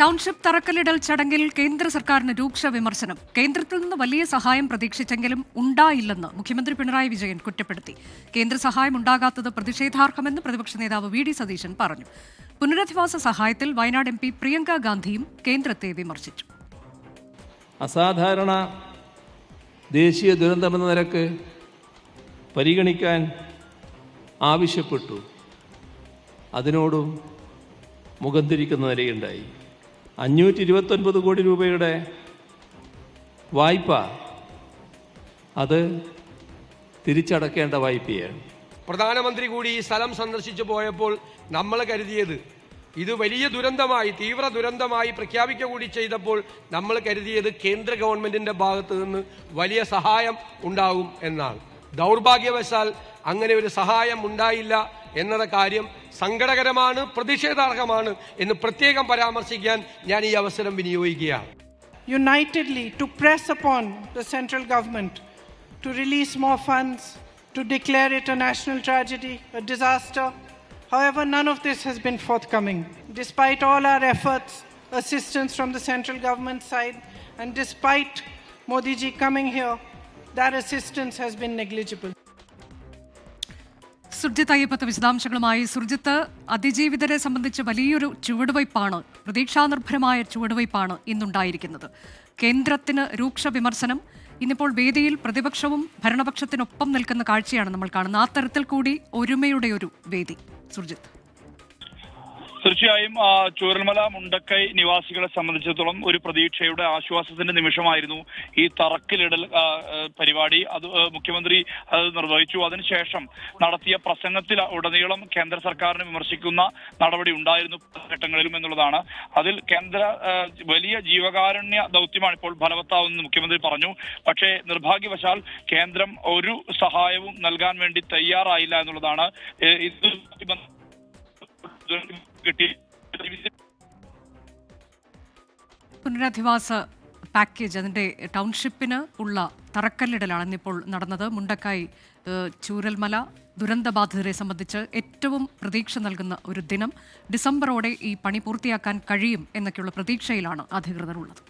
Township തറക്കല്ലിടൽ ചടങ്ങിൽ കേന്ദ്ര സർക്കാരിന് രൂക്ഷ വിമർശനം. കേന്ദ്രത്തിൽ നിന്ന് വലിയ സഹായം പ്രതീക്ഷിച്ചെങ്കിലും ഉണ്ടായില്ലെന്ന് മുഖ്യമന്ത്രി പിണറായി വിജയൻ കുറ്റപ്പെടുത്തി. കേന്ദ്ര സഹായം ഉണ്ടാകാത്തത് പ്രതിഷേധാർഹമെന്ന് പ്രതിപക്ഷ നേതാവ് വി ഡി സതീശൻ പറഞ്ഞു. പുനരധിവാസ സഹായത്തിൽ വയനാട് എം പി പ്രിയങ്ക ഗാന്ധിയും കേന്ദ്രത്തെ വിമർശിച്ചു. അസാധാരണ ദേശീയ ദുരന്തമെന്ന നിരക്ക് പരിഗണിക്കാൻ ആവശ്യപ്പെട്ടു. അതിനോടും മുഖം തിരിക്കുന്ന നിലയുണ്ടായി. അഞ്ഞൂറ്റി ഇരുപത്തൊൻപത് കോടി രൂപയുടെ വായ്പ. അത് തിരിച്ചടക്കേണ്ട വായ്പയാണ്. പ്രധാനമന്ത്രി കൂടി ഈ സ്ഥലം സന്ദർശിച്ചു പോയപ്പോൾ നമ്മൾ കരുതിയത് ഇത് വലിയ ദുരന്തമായി തീവ്ര ദുരന്തമായി പ്രഖ്യാപിക്കുക കൂടി ചെയ്തപ്പോൾ നമ്മൾ കരുതിയത് കേന്ദ്ര ഗവൺമെന്റിന്റെ ഭാഗത്ത് നിന്ന് വലിയ സഹായം ഉണ്ടാകും എന്നാണ്. ദൗർഭാഗ്യവശാൽ അങ്ങനെ ഒരു സഹായം ഉണ്ടായില്ല എന്നത് കാര്യം. സങ്കടകരമാണ് പ്രതിഷേധാർഹമാണ് എന്ന് പ്രത്യേകം പരാമർശിക്കാൻ ഞാൻ ഈ അവസരം വിനിയോഗിക്കുകയാണ് unitedly to press upon the central government to release more funds, to declare it a national tragedy, a disaster. However, none of this has been forthcoming. Despite all our efforts, assistance from the central government side, and despite Modi ji coming here, that assistance has been negligible. Surjit Ayyappath വിശദാംശങ്ങളുമായി സുർജിത്ത് അതിജീവിതരെ സംബന്ധിച്ച് വലിയൊരു ചുവടുവയ്പ്പാണ് പ്രതീക്ഷാനിർഭരമായ ചുവടുവയ്പ്പാണ് ഇന്നുണ്ടായിരിക്കുന്നത്. കേന്ദ്രത്തിന് രൂക്ഷ വിമർശനം ഇന്നിപ്പോൾ വേദിയിൽ പ്രതിപക്ഷവും ഭരണപക്ഷത്തിനൊപ്പം നിൽക്കുന്ന കാഴ്ചയാണ് നമ്മൾ കാണുന്നത്. ആ തരത്തിൽ കൂടി ഒരുമയുടെ ഒരു വേദി. സുർജിത്ത്. തീർച്ചയായും ചൂരൽമല മുണ്ടക്കൈ നിവാസികളെ സംബന്ധിച്ചിടത്തോളം ഒരു പ്രതീക്ഷയുടെ ആശ്വാസത്തിന്റെ നിമിഷമായിരുന്നു ഈ തറക്കിലിടൽ പരിപാടി. അത് മുഖ്യമന്ത്രി അത് നിർവഹിച്ചു. അതിനുശേഷം നടത്തിയ പ്രസംഗത്തിൽ ഉടനീളം കേന്ദ്ര സർക്കാരിനെ വിമർശിക്കുന്ന നടപടി ഉണ്ടായിരുന്നു ഘട്ടങ്ങളിലും എന്നുള്ളതാണ്. അതിൽ കേന്ദ്ര വലിയ ജീവകാരുണ്യ ദൗത്യമാണ് ഇപ്പോൾ ഫലവത്താവുമെന്ന് മുഖ്യമന്ത്രി പറഞ്ഞു. പക്ഷേ നിർഭാഗ്യവശാൽ കേന്ദ്രം ഒരു സഹായവും നൽകാൻ വേണ്ടി തയ്യാറായില്ല എന്നുള്ളതാണ് ഇത് കിട്ടി പുനരധിവാസ പാക്കേജ് അതിന്റെ ടൗൺഷിപ്പിന് ഉള്ള തറക്കല്ലിടലാണ് ഇന്നിപ്പോൾ നടന്നത്. മുണ്ടക്കായി ചൂരൽമല ചൂരൽമല ദുരന്തബാധിതരെ സംബന്ധിച്ച് ഏറ്റവും പ്രതീക്ഷ നൽകുന്ന ഒരു ദിനം. ഡിസംബറോടെ ഈ പണി പൂർത്തിയാക്കാൻ കഴിയും എന്നൊക്കെയുള്ള പ്രതീക്ഷയിലാണ് അധികൃതർ ഉള്ളത്